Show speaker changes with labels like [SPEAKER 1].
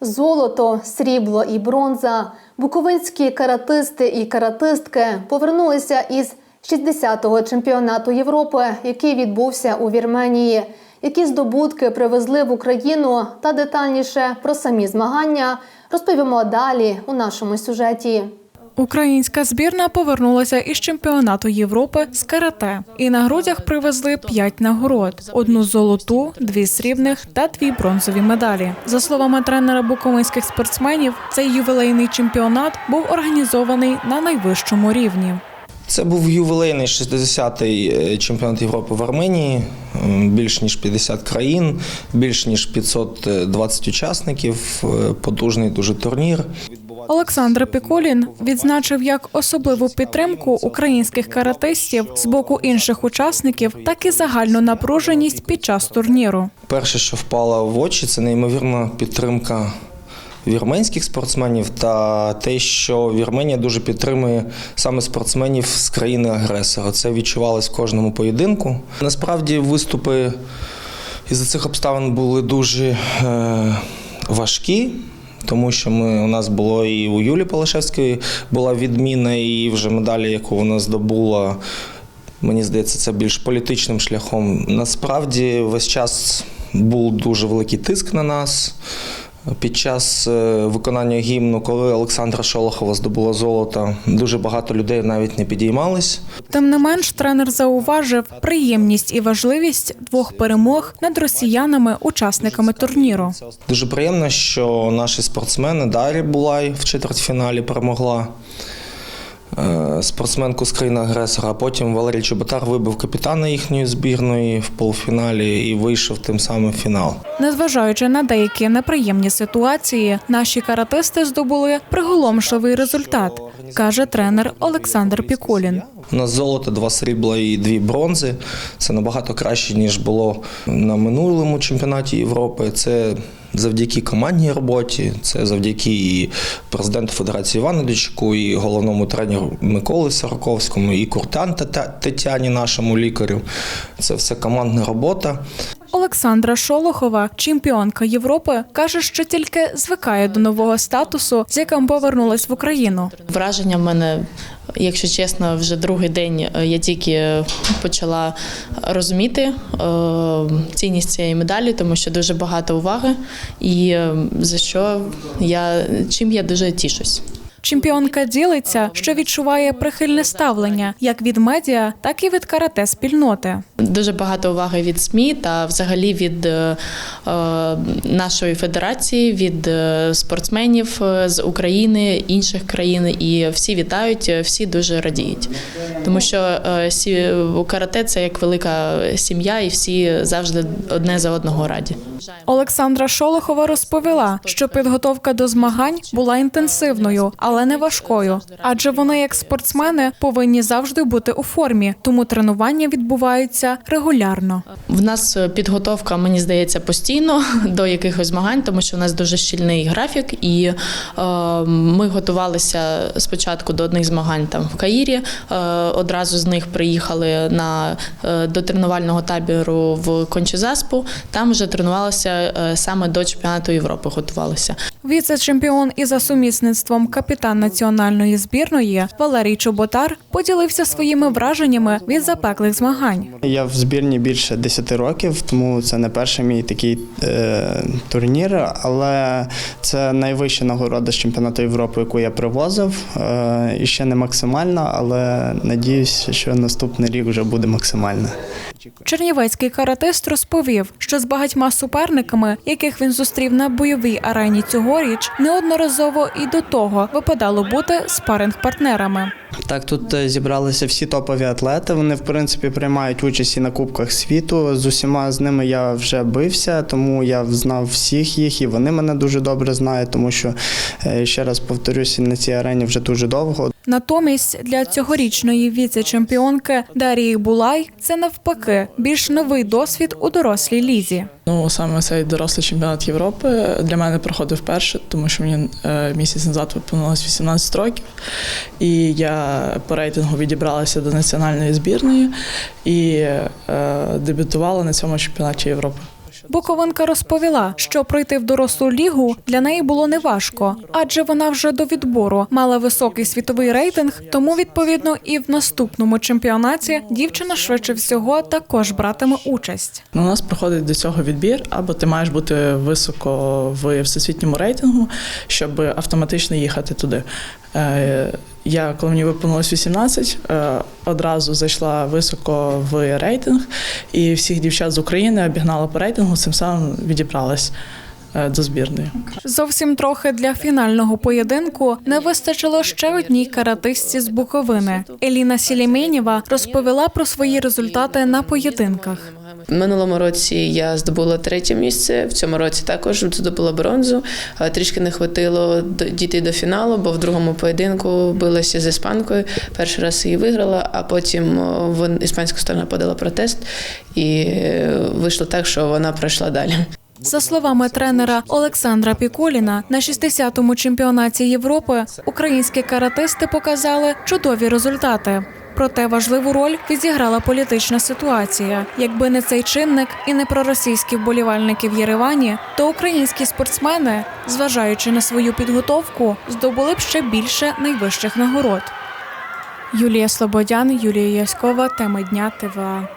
[SPEAKER 1] Золото, срібло і бронза. Буковинські каратисти і каратистки повернулися із 60-го чемпіонату Європи, який відбувся у Вірменії. Які здобутки привезли в Україну та детальніше про самі змагання розповімо далі у нашому сюжеті.
[SPEAKER 2] Українська збірна повернулася із чемпіонату Європи з карате і на грудях привезли п'ять нагород: одну золоту, дві срібних та дві бронзові медалі. За словами тренера буковинських спортсменів, цей ювілейний чемпіонат був організований на найвищому рівні.
[SPEAKER 3] Це був ювілейний 60-й чемпіонат Європи в Арменії. Більш ніж 50 країн, більш ніж 520 учасників. е, Потужний дуже турнір.
[SPEAKER 2] Олександр Піколін відзначив як особливу підтримку українських каратистів з боку інших учасників, так і загальну напруженість під час турніру.
[SPEAKER 3] Перше, що впало в очі, це неймовірна підтримка вірменських спортсменів та те, що Вірменія дуже підтримує саме спортсменів з країни-агресора. Це відчувалось в кожному поєдинку. Насправді виступи із-за цих обставин були дуже е, важкі. Тому що ми у нас було і у Юлі Полошевської була відміна, і вже медалі, яку вона здобула, мені здається, це більш політичним шляхом. Насправді весь час був дуже великий тиск на нас. Під час е, виконання гімну, коли Олександра Шолохова здобула золото, дуже багато людей навіть не підіймались.
[SPEAKER 2] Тим не менш, тренер зауважив приємність і важливість двох перемог над росіянами, учасниками турніру.
[SPEAKER 3] Дуже приємно, що наші спортсмени Дарі Булай в четвертьфіналі перемогла спортсменку з країни агресора. а Потім Валерій Чоботар вибив капітана їхньої збірної в полуфіналі і вийшов тим самим в фінал.
[SPEAKER 2] Незважаючи на деякі неприємні ситуації, наші каратисти здобули приголомшливий результат, каже тренер Олександр Піколін.
[SPEAKER 3] У нас золото, два срібла і дві бронзи. Це набагато краще, ніж було на минулому чемпіонаті Європи. Це завдяки командній роботі, це завдяки і президенту Федерації Івану Дичку, і головному тренеру Миколи Сороковському, і Куртан Тетяні, нашому лікарю. Це все командна робота.
[SPEAKER 2] Олександра Шолохова, чемпіонка Європи, каже, що тільки звикає до нового статусу, з яким повернулась в Україну.
[SPEAKER 4] Враження в мене, якщо чесно, вже другий день е, я тільки почала розуміти е, цінність цієї медалі, тому що дуже багато уваги, і е, за що я чим я дуже тішусь.
[SPEAKER 2] Чемпіонка ділиться, що відчуває прихильне ставлення як від медіа, так і від карате спільноти.
[SPEAKER 4] Дуже багато уваги від СМІ та взагалі від е, е, нашої федерації, від е, спортсменів е, з України, інших країн. І всі вітають, всі дуже радіють. Тому що е, карате це як велика сім'я, і всі завжди одне за одного раді.
[SPEAKER 2] Олександра Шолохова розповіла, що підготовка до змагань була інтенсивною, але не важкою. Адже вони, як спортсмени, повинні завжди бути у формі, тому тренування відбуваються регулярно.
[SPEAKER 4] В нас е, підготовка, мені здається, постійно до якихось змагань, тому що в нас дуже щільний графік, і е, ми готувалися спочатку до одних змагань там в Каїрі. Е, одразу з них приїхали на е, до тренувального табору в Кончезаспу. Там вже тренувалися е, саме до чемпіонату Європи. Готувалися.
[SPEAKER 2] Віце-чемпіон і за сумісництвом капітан національної збірної Валерій Чоботар поділився своїми враженнями від запеклих змагань.
[SPEAKER 5] Я в збірні більше 10 років, тому це не перший мій такий е, турнір, але це найвища нагорода з чемпіонату Європи, яку я привозив. Е, і ще не максимальна, але надіюся, що наступний рік вже буде максимальна.
[SPEAKER 2] Чернівецький каратист розповів, що з багатьма суперниками, яких він зустрів на бойовій арені цьогоріч, неодноразово і до того випадало бути спаринг-партнерами.
[SPEAKER 5] Так, тут е, зібралися всі топові атлети. Вони, в принципі, приймають участь і на Кубках світу. З усіма з ними я вже бився, тому я знав всіх їх, і вони мене дуже добре знають, тому що е, ще раз повторюся, на цій арені вже дуже довго.
[SPEAKER 2] Натомість для цьогорічної віце-чемпіонки Дарії Булай це навпаки більш новий досвід у дорослій лізі.
[SPEAKER 6] Ну, саме цей дорослий чемпіонат Європи для мене проходив вперше, тому що мені е, місяць назад виповнилось 18 років, і я по рейтингу відібралася до національної збірної і е, дебютувала на цьому чемпіонаті Європи.
[SPEAKER 2] Буковинка розповіла, що пройти в дорослу лігу для неї було неважко, адже вона вже до відбору мала високий світовий рейтинг. Тому відповідно і в наступному чемпіонаті дівчина швидше всього також братиме участь.
[SPEAKER 6] Ну, У нас проходить до цього відбір, або ти маєш бути високо в всесвітньому рейтингу, щоб автоматично їхати туди. Я, коли мені виповнилось 18, е, одразу зайшла високо в рейтинг, і всіх дівчат з України обігнала по рейтингу, цим самим відібралась до збірної.
[SPEAKER 2] Зовсім трохи для фінального поєдинку не вистачило ще одній каратистці з Буковини. Еліна Сілімєнєва розповіла про свої результати на поєдинках.
[SPEAKER 7] Минулому році я здобула третє місце. В цьому році також здобула бронзу. Е, Трішки не хватило до- дійти до фіналу, бо в другому поєдинку билася з іспанкою. Перший раз її виграла, а потім іспанська сторона подала протест, і е, вийшло так, що вона пройшла далі.
[SPEAKER 2] За словами тренера Олександра Пікуліна, на 60-му чемпіонаті Європи українські каратисти показали чудові результати. Проте важливу роль відіграла політична ситуація. Якби не цей чинник і не проросійські вболівальники в Єревані, то українські спортсмени, зважаючи на свою підготовку, здобули б ще більше найвищих нагород. Юлія Слободян, Юлія Яськова, теми дня ТВА.